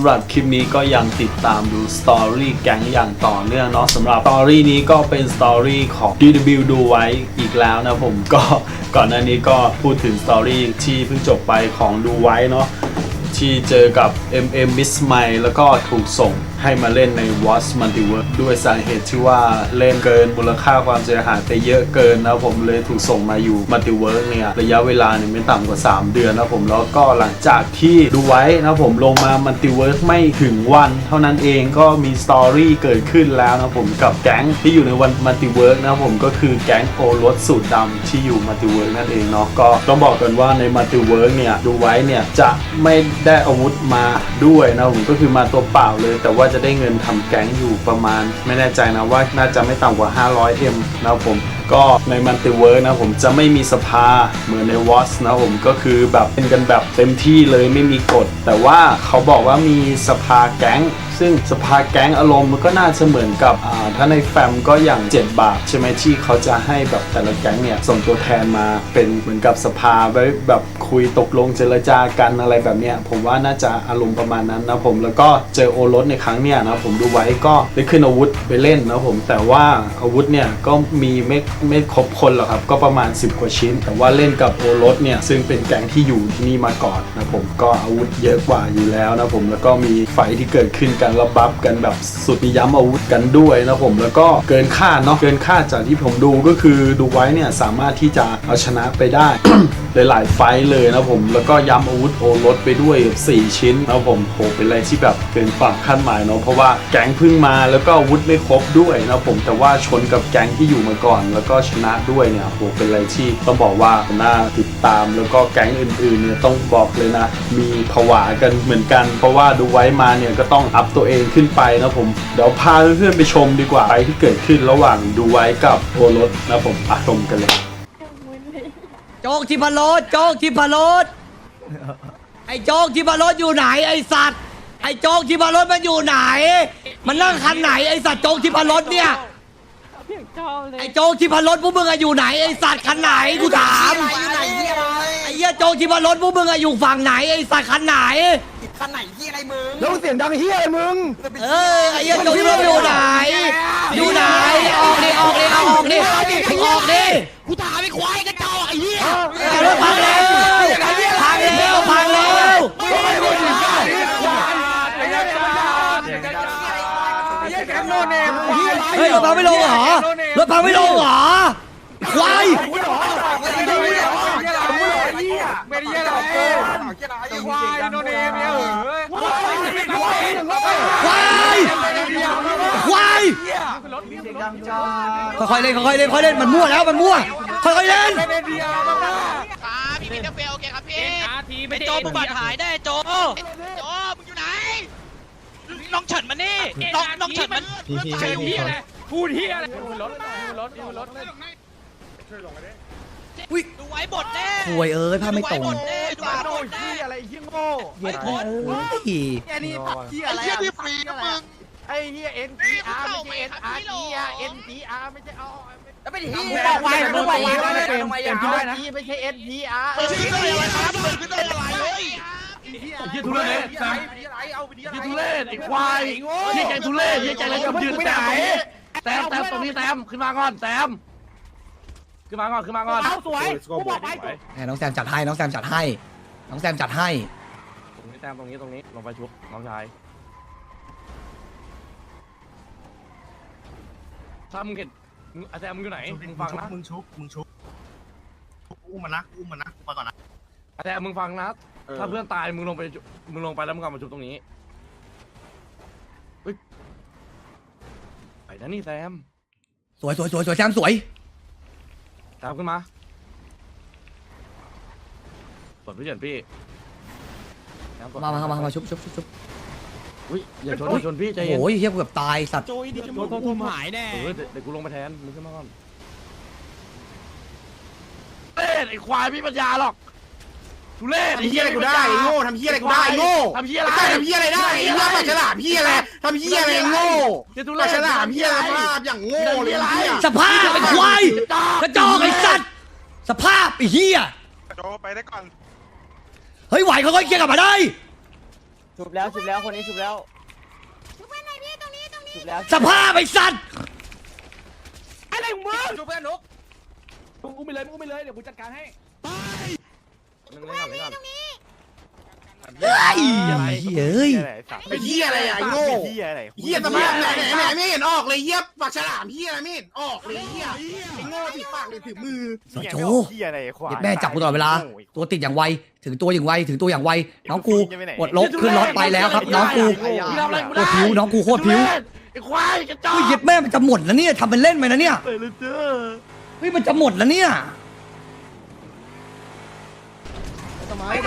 ำหรับคลิปนี้ก็ยังติดตามดูสตอรี่แก๊งอย่างต่อเนื่องเนาะสำหรับสตอรี่นี้ก็เป็นสตอรี่ของ DW ดูไว้อีกแล้วนะผมก็ก่อนหน้านี้ก็พูดถึงสตอรี่ที่เพิ่งจบไปของดูไว้เนาะที่เจอกับ MM Miss m i แล้วก็ถูกส่ง ให้มาเล่นใน Watch Multiverse ด้วยสาเหตุที่ว่าเล่นเกินมูลค่าความเสียหายไปเยอะเกินนะผมเลยถูกส่งมาอยู่ Multiverse เนี่ยระยะเวลาเนี่ยไม่ต่ำกว่า 3 เดือนนะผมแล้วก็หลังจากที่ดูไว้นะผมลงมา Multiverse ไม่ถึงวัน เท่านั้นเองก็มีสตอรี่เกิดขึ้นแล้วนะผมกับแก๊งที่อยู่ในวัน Multiverse นะผมก็คือแก๊งโอรสสูตรดำที่อยู่ Multiverse นั่นเองเนาะก็ต้องบอกกันว่าใน Multiverse เนี่ยดูไว้เนี่ยจะไม่ได้อาวุธมาด้วยนะผมก็คือมาตัวเปล่าเลยแต่ว่าจะได้เงินทำแก๊งอยู่ประมาณ ไม่แน่ใจนะว่าน่าจะไม่ต่ำกว่า 500M นะครับผมก็ในมันติเวิร์นะผมจะไม่มีสภาเหมือนในวอสนะผมก็คือแบบเป็นกันแบบเต็มที่เลยไม่มีกฎแต่ว่าเขาบอกว่ามีสภาแก๊ง ซึ่งสภาแก๊งอารมณ์มันก็น่าจะเหมือนกับถ้าในแฟมก็อย่าง 7 บาทใช่ไหมที่เขาจะให้แบบแต่ละแก๊งเนี่ยส่งตัวแทนมาเป็นเหมือนกับสภาไว้แบบคุยตกลงเจรจากันอะไรแบบเนี้ยผมว่าน่าจะอารมณ์ประมาณนั้นนะผมแล้วก็เจอโอรสในครั้งเนี้ยนะผมดูไว้ก็ได้ขึ้นอาวุธไปเล่นนะผมแต่ว่าอาวุธเนี่ยก็มีไม่ไม่ครบคนหรอกครับก็ประมาณ 10 กว่าชิ้น แต่ว่าเล่นกับโอรสเนี่ยซึ่งเป็นแก๊งที่อยู่ที่นี่มาก่อนนะผมก็อาวุธเยอะกว่าอยู่แล้วนะผมแล้วก็มีไฟที่เกิดขึ้นกันแล้วบัฟกันแบบสุดย้ำอาวุธกันด้วยนะผม แล้วก็เกินคาดเนาะเกินคาดจากที่ผมดูก็คือดูไว้เนี่ยสามารถที่จะเอาชนะไปได้ หลายๆไฟเลยนะผม แล้วก็ย้ำอาวุธโอรสไปด้วย 4 ชิ้นนะผมโหเป็นอะไรที่แบบเกินความคาดหมายเนาะเพราะว่าแก๊งเพิ่งมาแล้วก็อาวุธไม่ครบด้วยนะผมแต่ว่าชนกับแก๊งที่อยู่มาก่อน แล้วก็ชนะด้วยเนี่ยโหเป็นอะไรที่ต้องบอกว่าน่าติดตามแล้วก็แก๊งอื่นๆเนี่ยต้องบอกเลยนะ มีผวากันเหมือนกัน เพราะว่าดูไว้มาเนี่ยก็ต้องอัพตัวเองขึ้นไปนะผม เดี๋ยวพาเพื่อนๆไปชมดีกว่าไปที่เกิดขึ้นระหว่างดูไว้กับโอรสนะผมไปชมกันเลยโจ๊กทิพรสโจ๊กทิพรสไอ้โจ๊กทิพรสอยู่ไหนไอ้สัตว์ไอ้โจ๊กทิพรสมันอยู่ไหน มันนั่งคันไหนไอ้สัตว์โจ๊กทิพรสเนี่ยชอบเลยไอ้โจ๊กทิพรสพวกมึงอะอยู่ไหนไอ้สัตว์คันไหนกูถาม เหี้ยโจ๊กทิพรสพวกมึงอะอยู่ฝั่งไหนไอ้สัตว์คันไหนคันไหนที่อะไรมึงแล้วมึงเสียงดังเฮียอะไรมึง เออไอ้เหี้ยโจ๊กทิพรสอยู่ไหน อยู่ไหนออกดิออกดิเอาออกดิมึงออกดิกูถามไอ้ควายกระจอกไอ้เหี้ยเอารถพังเร็วพังเร็วพังเร็วเฮ้ยรถพังไม่ลงเหรอรถพังไม่ลงเหรอควาย ไม่ได้ยินหรอก ควายโนเนมเนี่ยควายควายค่อยๆเล่นค่อยๆเล่นค่อยๆเล่นมันมั่วแล้วมันมั่วค่อยๆเล่นครับพี่มิเตอร์เฟลโอเคครับพี่ไอโจมึงบัตรหายได้โจโจมึงอยู่ไหนน้องเฉินมานี่น้องน้องเฉินมันเชิญพี่อะไรพูดเฮียอะไรรถรถรถดู ไว้บทแน่ป่วยเอ้ยภาพไม่ตรงดูว้บทแน่ดูไว้บทแน่อะไรเฮียโง่เย็ดเอ้ยแค่นี้ผักเฮียไอ้อะไรเหี้ยนี่ฟรีนะมึงไอ้เฮีย N T R ไม่ใช่ N R T R N T R ไม่ใช่เอาแล้วเป็นเหี้ยควายมึงบอกว่าไม่เป็นทำไมอะไม่ใช่ N T R เปิดขึ้นเลยอะไรครับเปิดขึ้นเลยอะไรเฮ้ยเฮียทุเรศเฮียทุเรศไอ้ควายเฮียใจทุเรศเฮียใจอะไรกับยืนแต้มแต้มแต้มตรงนี้แต้มขึ้นมาก่อนแต้ม ขึ้นมาก่อนขึ้นมาก่อนเอาสวยกูบอกไปแหมน้องแซมจัดให้น้องแซมจัดให้ น้องแซมจัดให้ ตรงนี้แต้มตรงนี้ตรงนี้ลงไปชุบน้องชายถ้ามึงเห็นมึงอาแซมมึงอยู่ไหนมึงฟังนะมึงชุบมึงชุบอุ้มมันนะอุ้มมันนะกูไปก่อนนะอาแซมมึงฟังนะถ้าเพื่อนตายมึงลงไปจุมึงลงไปแล้วมึงกลับมาชุบตรงนี้เฮ้ยไปนะนี่แซมสวยสวยสวยสวยแซมสวย แซมขึ้นมาเปิดพี่เฉินพี่แซกดมามามามาชุบชุบชุบชุบอุ้ยอย่าชนอย่าชนพี่ใจเย็นโอ้ยเฮียเกือบตายสัตว์เออเดี๋ยวเดี๋ยวกูลงไปแทนมึงขึ้นมาก่อนเล่นไอ้ควายพี่ปัญญาหรอกทุเล่ทำเฮียอะไรกูได้ไอ้โง่ทำเฮียอะไรกูได้ไอ้โง่ทำเฮียอะไรไอ้ทำเฮียอะไรได้ไอ้เฮียปากฉลามเฮียอะไร ทำเฮียอะไรโง่เฮียทุปาเล่กฉลามเฮียอะไรภาพอย่างโง่เลยเฮียสภาพไอ้ควายกระจอกไอ้สัตว์สภาพไอ้เฮียโจไปได้ก่อนเฮ้ยไหวเขาก็เคลียร์กลับมาได้ชุบแล้วชุบแล้วคนนี้ชุบแล้วชุบเพื่อนหน่อยพี่ตรงนี้ตรงนี้ชุบแล้วสภาพไอ้สัตว์ชูเพื่อนนุ๊กมึงกูไปเลยมึงกูไปเลยเดี๋ยวกูจัดการให้เพื่อนพี่ตรงนี้ เฮ้ยเฮ้ยไอ้เหี้ยอะไรอะไอ้โง่เหี้ยอะไรเหี้ยทำไมไหนไหนไหนไม่เห็นออกเลยเหี้ยปากฉลามเหี้ยอะไรไม่เห็นออกเลยเหี้ยไอ้โง่ติดปากเลยถือมือโจเด็กแม่จับกูตลอดเวลา ตัวติดอย่างไวถึงตัวอย่างไวถึงตัวอย่างไวน้องกูปลดล็อกขึ้นรถไปแล้วครับ น้องกูมึงทำอะไรกูโคได้ตรผิวน้องกูโคตรผิวไอ้ควายกระจอกเฮ้ยเย็ดแม่มันจะหมดแล้วเนี่ยทำเป็นเล่นไปนะเนี่ยไปเลยเจ้อเฮ้ยมันจะหมดแล้วเนี่ย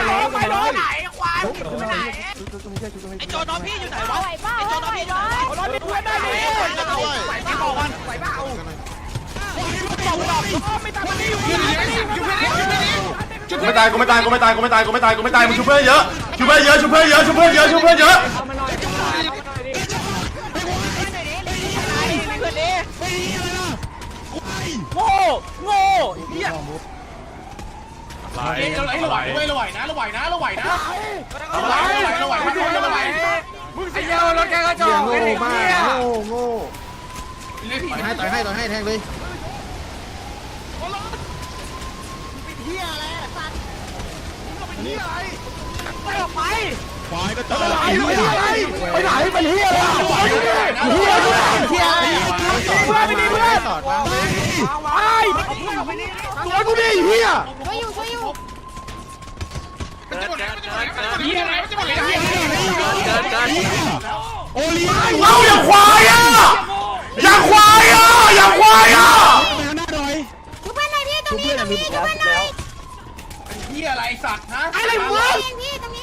ไอ้โจน้องพี่อยู่ไหนวะไหวเปล่าไอ้โจน้องพี่อยู่ไหนวะรถมีเพื่อนได้ดิไหวเปล่าไหวเปล่ากูไม่ตายกูไม่ตายกูไม่ตายกูไม่ตายกูไม่ตายกูไม่ตายมึงชุบเพื่อนเยอะชุบเพื่อนเยอะชุบเพื่อนเยอะชุบเพื่อนเยอะชุบเพื่อนเยอะโง่โง่เหี้ย เฮ้ยเราไหวเว้ยเราไหวนะเราไหวนะเราไหวนะเราไหวเราไหวไราไหวเราไหวมึงเสียรถแกกระจอกไอ้เหี้ยโง่โง่ต่อยให้ต่อยให้ต่อยให้แทงเลยเฮียอะไหสัตว์มึงเป็นเฮียอะไรไปออกไป ควายก็เจยไปไหนไปไหนไปเฮียเลยเฮียเลยเฮียเลยเพื่อนไม่ดีเพื่อนไอ้ตัวกูดิเฮียช่วยอยู่ช่วยอยู่เฮียอะไรจะหมดเลยเฮียโอลีเอาอย่าควายอะอย่าควายอะอย่าควายอะทุกเพื่อนหน่อยพี่ตรงนี้ตรงนี้ทุกเพื่อนหน่อยเฮียอะไรสัตว์นะอะไรมึงพี่ตรงนี้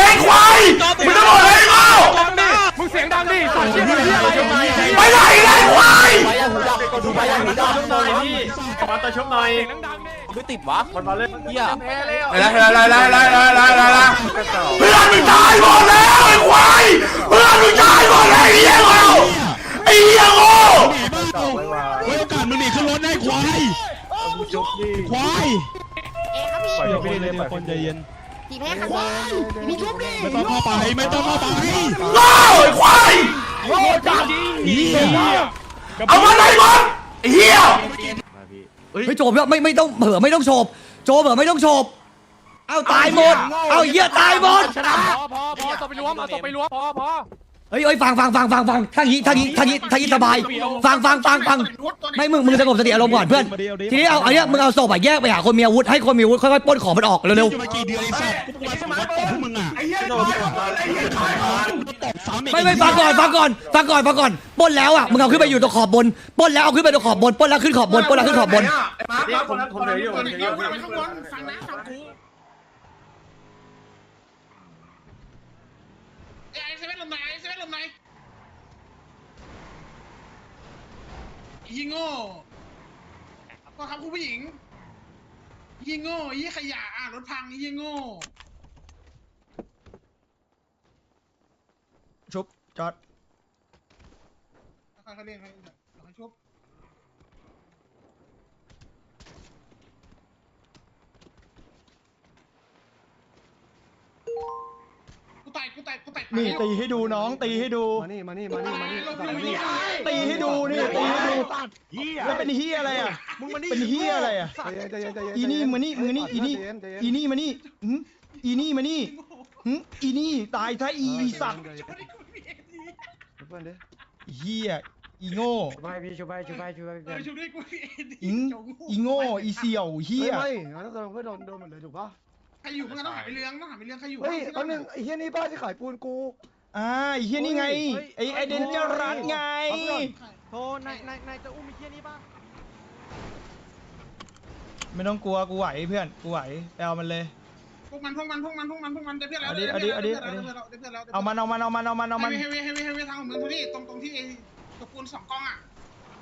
มันจะหมดเลยควายมันจะหมดเลยเงามึงเสียงดังดิสั่งเชี่ยอะไรเนี่ยไปไหนเลยควายมาตะชุบหน่อยไม่ติดวะมันมาเล่นเหี้ยอะไรอะไรอะไรอะไรอะไรอะไรเพื่อนมึงตายหมดแล้วไอ้ควายเพื่อนมึงตายหมดแล้วไอ้เหี้ยโง่ไอ้เหี้ยโง่เอ๊ะครับพี่ปล่อยชุบไม่ได้เลยคนใจเย็น ผีแพ้ครับพี่มีชุบดิโง่ไอ้ควายโง่จังเฮียเอามาไหนหมดไอ้เหี้ยเฮ้ยโจบแล้วไม่ไม่ต้องเผื่อไม่ต้องโฉบโจเผื่อไม่ต้องโฉบเอาตายหมด เอาเหี้ยตายหมดพอพอพอตบไปรวมเอาตบไปรวมพอพอ เฮ้ยเฮ้ยฟังฟังฟังฟังฟังทางนี้ทางนี้ทางนี้ทางนี้สบาย ฟังฟังฟังฟังไม่มึงมึงสงบสติอารมณ์ก่อนเพื่อน ทีนี้เอาเอาเนี้ยมึงเอาศพอะแยกไปหาคนมีอาวุธให้คนมีอาวุธค่อยๆปล้นของมันออกเร็วไอ้เหี้ยโง่ไอ้เหี้ยตายหมดๆไม่ไม่ฟังก่อนฟังก่อนฟังก่อนฟังก่อนปล้นแล้วอะมึงเอาขึ้นไปอยู่ตรงขอบบนปล้นแล้วเอาขึ้นไปตรงขอบบนปล้นแล้วขึ้นขอบบนปล้นแล้วขึ้นขอบบน ไอ้มาร์คผมผมเดี๋ยวอยู่ผมเดี๋ยวอยู่ข้างบนฟังนะฟังกูไอ้ เซเว่นลมไหนเซเว่นลมไหนยิงโง่ก็ครับคุณผู้หญิง ยิงโง่ยี่ขยะอะรถพังยิงโง่ชุบจอดค่อยๆเล่นให้ค่อยๆชุบ กูไต่กูไต่กูไต่นี่ตีให้ดูน้องตีให้ดูมานี่มานี่มานี่มานี่ตีให้ดูนี่ตีให้ดูแล้วเป็นเฮียอะไรอะมึงมันเป็นเฮียอะไรอะอีนี่มานี่มือนี่อีนี่อีนี่มานี่หึอีนี่มานี่หึอีนี่ตายซะอีสัตว์เฮียอีโง่ชุบให้พี่ชุบให้ชุบให้ชุบให้พี่ช่วยด้วยกูอิงอีโง่อีเสี่ยวเฮียไม่งั้นเราก็โดนโดนหมดเลยถูกปะ ใครอยู่มึงต้องหาไปเลี้ยงต้องหาไปเลี้ยงใครอยู่เฮ้ยแป๊บนึงไอ้เฮียนี่ป้าที่ขายปูนกูอ่าไอ้เฮียนี่ไงไอ้ไอเดนเจอรัสไงโทรนายนายนายจะอุ้มไอ้เฮียนี่ป่ะไม่ต้องกลัวกูไหวเพื่อนกูไหวไปเอามันเลยพวกมันพวกมันพวกมันพวกมันพวกมันเดี๋ยวเพื่อนแล้วเอาดิเอาดิเอาดิเอาดิเดี๋ยวเพื่อนแล้วเอามันเอามันเอามันเอามันเอามันให้เวให้เวให้เวทางของมึงดูดิตรงตรงที่ไอ้ตะปูนสองกองอะ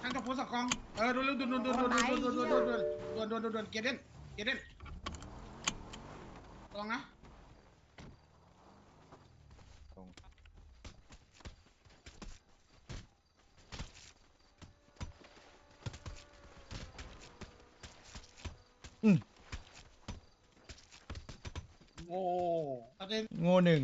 ทางตะปูนสองกองเออดูดูดูดูดูดูดูดูดูดูดูดูดูดูดูเกเดนเกเดน ลองนะโง่ประเด็นโง่หนึ่ง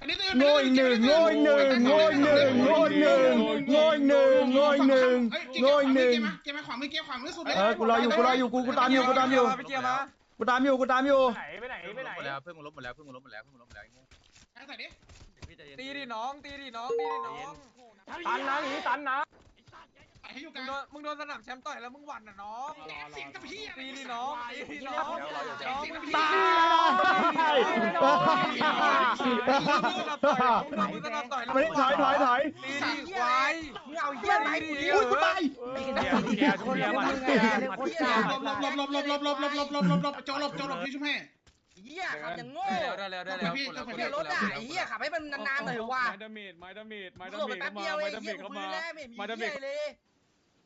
อันนี้โง่อีกหนึ่งโง่อีกหนึ่งโง่อีกหนึ่งโง่อีกหนึ่งโง่อีกหนึ่งโง่อีกหนึ่งโง่อีกหนึ่งเกมมาขวามือเกมขวามือสุดเลยเออกูรออยู่กูรออยู่กูกูตามอยู่กูตามอยู่กู ตามอยู่กูตามอยู่ไปไหนไปไหนแล้วเพื่อนมึงลบหมดแล้วเพื่อนมึงลบหมดแล้วเพื่อนมึงลบหมดแล้วใส่ดิตีดิน้องตีดิน้องตีดิน้องตันนะตันนะ ใส่ให้อยู่กลางมึงโดนสนับแชมป์ต่อยแล้วมึงหวั่นอะน้องเสียงกับพี่ตีดิน้องตีดิน้องน้องตายไม่ถอยถอยถอยตีดิควายมึงเอาเฮียไหนกูดิอุ้ยกูตายคนละมึงไงคนแก่หลบหลบหลบหลบหลบหลบหลบหลบหลบหลบหลบโจหลบโจหลบพี่ชุ่มแม่เฮียขับอย่างโง่ได้แล้วได้แล้วพี่เฮียรถอะไอ้เฮียขับให้มันนานๆหน่อยว่ะไม้ดาเมจไม้ดาเมจไม้มึดางหลเมบจไปแป๊บเข้าเดีมายวเอไม้งดาเมเฮียจกูเข้าพื้มานแล้วไม่มีไม้ดาเมเฮีจยเลย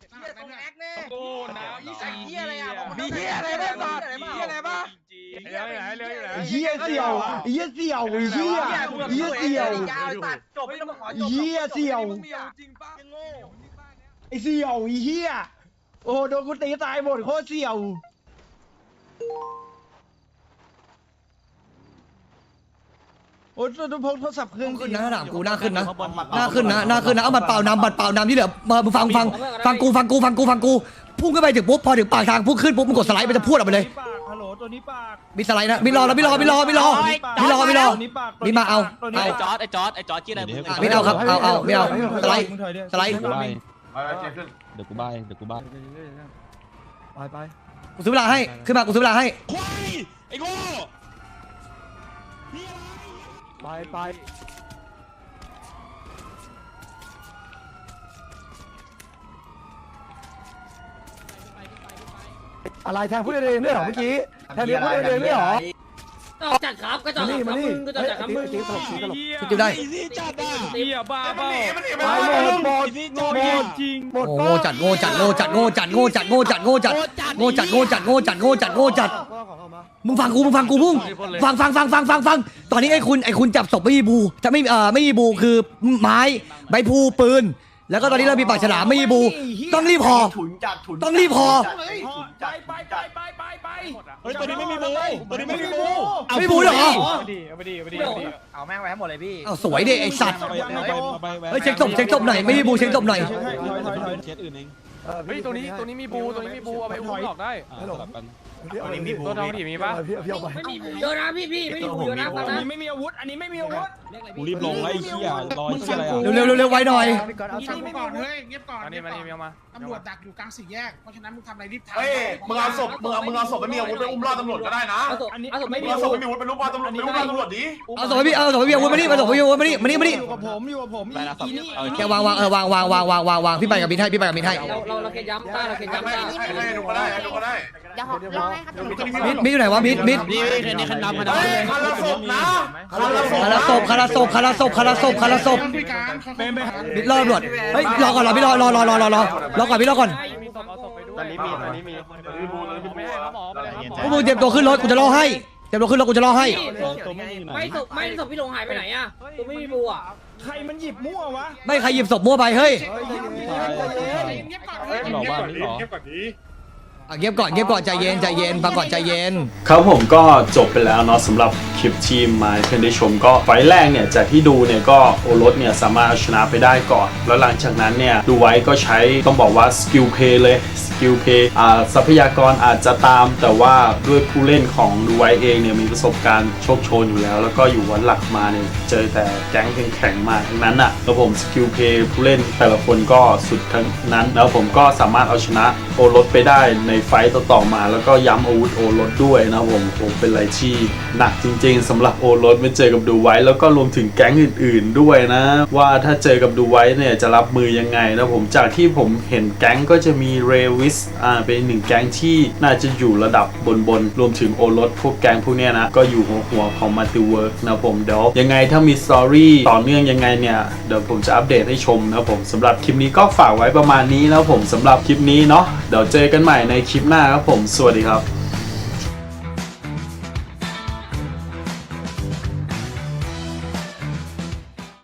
เฮียตรงแอคเน่โอ้น้ไอ้เฮียอะไรอะมีเฮียอะไรบ้างมีเฮียอะไรบ้างำเลี้ยวไหนเลี้ยวไหนเฮียเสี่ยวเฮียเสี่ยวเฮียเฮียเสี่ยวยาวตัดจบไม่ต้องมาขอจบเฮียเสี่ยวมึงมีจริงป่ะโง่ไอเสี่ยวไอเฮียโอ้โดนกูตีตายหมดโคตรเสี่ยว อ้ตัวพกโทรศัพท์เครื่องขึ้นนะถามกูหน้าขึ้นนะหน้าขึ้นนะหน้าขึ้นนะเอาบัตรเปล่านำบัตรเปล่านำที่เหลือมามึงฟังฟังฟังกูฟังกูฟังกูฟังกูพุ่งขึ้นไปถึงปุ๊บพอถึงปากทางพุ่งขึ้นปุ๊บมึงกดสไลด์มันจะพูดออกไปเลยปากฮัลโหลตัวนี้ปากมีสไลด์นะมีรอแล้วมีรอมีรอมีรอมีรอมีรอตัวนี้ปากมีมาเอาตัวนี้เอาปากไอ้จอร์ดไอ้จอร์ดชื่ออะไรมึงไม่เอาครับเอาเอาไม่เอาสไลด์มึงถอยดิสไลด์เดี๋ยวกูใบไปไปเจ๊ขึ้นเดี๋ยวกูใบเดี๋ยวกูใบไปไปกูซื้อเวลาให้ขึ้นมากูซื้อเวลาให้ควายไอ้โง่ ไปไปอะไรแทงผู้เล่นเองด้วยเหรอเมื่อกี้แทงเลี้ยงผู้เล่นเองด้วยเหรอจัดครับก็จัดมานี่คมารับนี่มึงก็จัดครับมึงตีตลกตีตลกจุดได้เฮียบ้ามันเปล่าหนีมันหนีไปมันหมหนีดหมดหมดจริงหมดโง่จัดโง่จัดโง่จัดโง่จัดโง่จัดโง่จัดโง่จัดโง่จัดโง่จัดโง่จัดโง่จัดโง่จัด มึงฟังกูมึงฟังกูพุ่งฟังฟังฟังฟังฟังฟังตอนนี้ไอ้คุณไอ้คุณจับศพไม่มีบูจะไม่เอ่อไม่มีบูคือไม้ใบพลูปืน แล้วก็ตอนนี้เรามีปากฉลามไม่มีบู ต้องรีบพอ ถุนจัดถุนต้องรีบพอ ไปไปไปไปไปไปเฮ้ยตัวนี้ไม่มีบูตัวนี้ไม่มีบูไม่มีบูเหรอเอาแม่งไว้ให้หมดเลยพี่เอาสวยดิไอ้สัตว์เอาไปเอาไปเฮ้ยเช็คศพเช็คศพหน่อยไม่มีบูเช็คศพหน่อยเคสอื่นเองเฮ้ยตัวนี้ตัวนี้มีบูตัวนี้มีบูเอาไปอุ้มหลอกได้อ่าสลับกัน ตัวนี้มีบูตัวทองถีมีปะพี่พี่เอาไปไม่มีเยอะนะพี่พี่ไม่มีเยอะนะฟังนะไม่มีอาวุธ อันนี้ไม่มีอาวุธกูรีบลงแล้วไอ้เหี้ยรอไอ้เหี้ยอะไรอะเร็วเร็วเร็วเร็วไว้หน่อยพี่ก่อนเอาเงีสักยบก่อนเฮ้ยเงียบก่อนอันนี้มานี่มีเอามาตำรวจดักอยู่กลางสี่แยก เพราะฉะนั้นมึงทำอะไรรีบทำเฮ้ยมึงเอาศพมึงเอามึงเอาศพไม่มีอาวุธไปอุ้มรอดตำรวจก็ได้นะเอาศพเอาศพมึไม่งมีเอาอาศพวุธไม่มีอาวุธไปอุ้มรอดตำรวจไปอุ้มรอดตำรวจดิเอาศพพี่เอาศพพี่เอาวุธมานี่เอาศพพี่เอาวุธมานี่มานี่มานี่อยู่กับผมอยู่กับผมอีนี่แกวางวางเออวางวางวางวางวางวางพี่ไปกับมินให้พี่ไปกับมินให้เราเราเราเคยย้ำต้าเราเคยให้ย้ำให้ต้าให้ให้ดูก็ได้ให้ดูก็ได้เดี๋ยวรอให้ครับมิดมิดอยู่ไหนวะมิดมิดนี่คันนี้คันดำคันดำเฮ้ยคันละศพนะ คันละศพคาราศพคาราศพคาราศพคาราศพคาราศพพี่การเป็นไปมิดรอตำรวจเฮ้ยรอก่อนรอพี่รอรอรอรอรอรอรอก่อนพี่รอก่อนมีศพเอาศพไปด้วยตอนนี้มีตอนนี้มีตอนนี้มีบูตอนนี้มีบูไม่ให้หมอไปเลยหมอพวกมึงเตรียมตัวขึ้นรถกูจะรอให้เตรียมตัวขึ้นรถกูจะรอให้ตัวไม่มีไหนไม่ศพไม่ศพพี่หลงหายไปไหนอะตัวไม่มีบูอะใครมันหยิบมั่ววะไม่ใครหยิบศพมั่วไปเฮ้ยเงียบก่อนหลอกบ้านนี่หรอ อะเงียบก่อนเงียบก่อนใจเย็นใจเย็นฟังก่อนใจเย็น ครับผมก็จบไปแล้วเนาะสำหรับคลิปทีมมาให้เพื่อนได้ชมก็ไฟล์แรกเนี่ยจากที่ดูเนี่ยก็โอรสเนี่ยสามารถเอาชนะไปได้ก่อน แล้วหลังจากนั้นเนี่ยดูไว้ก็ใช้ต้องบอกว่าสกิลเพย์เลยสกิลเพย์อ่าทรัพยากรอาจจะตาม แต่ว่าด้วยผู้เล่นของดูไว้เองเนี่ยมีประสบการณ์โชคโชนอยู่แล้ว แล้วก็อยู่วันหลักมาเนี่ยเจอแต่แก๊งแข็งๆมาทั้งนั้นอะแล้วผมสกิลเพย์ผู้เล่นแต่ละคนก็สุดทั้งนั้น แล้วผมก็สามารถเอาชนะโอรสไปได้ในไฟต์ต่อๆมา แล้วก็ย้ำอาวุธโอรสด้วยนะผมผมเป็นอะไรที่หนักจริงๆสำหรับโอรสไม่เจอกับดูไว้ แล้วก็รวมถึงแก๊งอื่น ๆด้วยนะ ว่าถ้าเจอกับดูไว้เนี่ยจะรับมือยังไงนะผมจากที่ผมเห็นแก๊งก็จะมีเรวิสอ่าเป็นหนึ่งแก๊งที่น่าจะอยู่ระดับบนๆรวมถึงโอรสพวกแก๊งพวกเนี้ยนะก็อยู่หัวหัวของมัลติเวิร์กนะผมเดี๋ยวยังไงถ้ามีสตอรี่ต่อเนื่องยังไงเนี่ยเดี๋ยวผมจะอัปเดตให้ชมนะผมสำหรับคลิปนี้ก็ฝากไว้ประมาณนี้นะผมสำหรับคลิปนี้เนาะเดี๋ยวเจอกันใหม่ในคลิปหน้าครับผม สวัสดีครับ